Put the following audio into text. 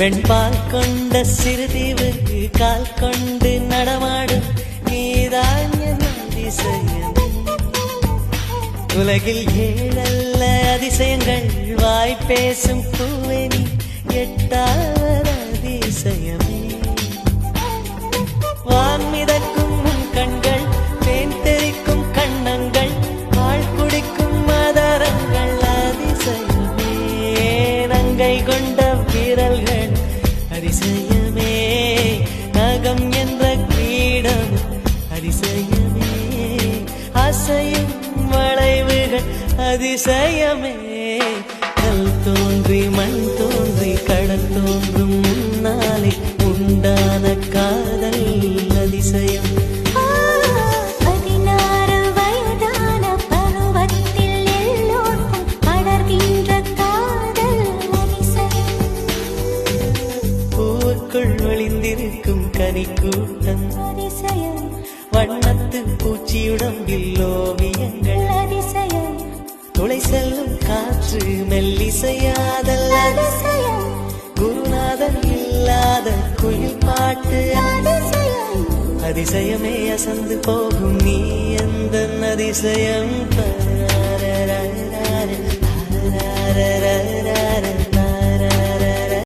வெண்பால் கொண்ட சிறுதீவுக்கு கால் கொண்டு நடமாடும் நீதான் என் அதிசயம் உலகில் ஏழல்ல அதிசயங்கள் வாய் பேசும் பூவெனி எட்டாவது அதிசயமே. வான் உன் கண்கள் தேன் தெறிக்கும் கண்ணங்கள் பால் குடிக்கும் மதரங்கள் அதிசயமே. நங்கை கொண்ட விரல்கள் அதிசயமே. நகம் என்ற கிரீடம் அதிசயமே. அசையும் வளைவுகள் அதிசயமே. கல் தோன்றி மண் தோன்றி கடல் தோன்றும் முன்னாலே உண்டான காதல் அதிசயம். பூவுக்குள் ஒளிந்திருக்கும் கனி கூட்டம் அதிசயம் வண்ணத்து பூச்சியுடம்பில் ஓவியங்கள் அதிசயம் துளை செல்லும் காற்று மெல்லிசையாதல். அதிசயம் குருநாதன் இல்லாத குயில் பாட்டு. அதிசயம் அதிசயமே அசந்து போகும் நீ எந்த அதிசயம்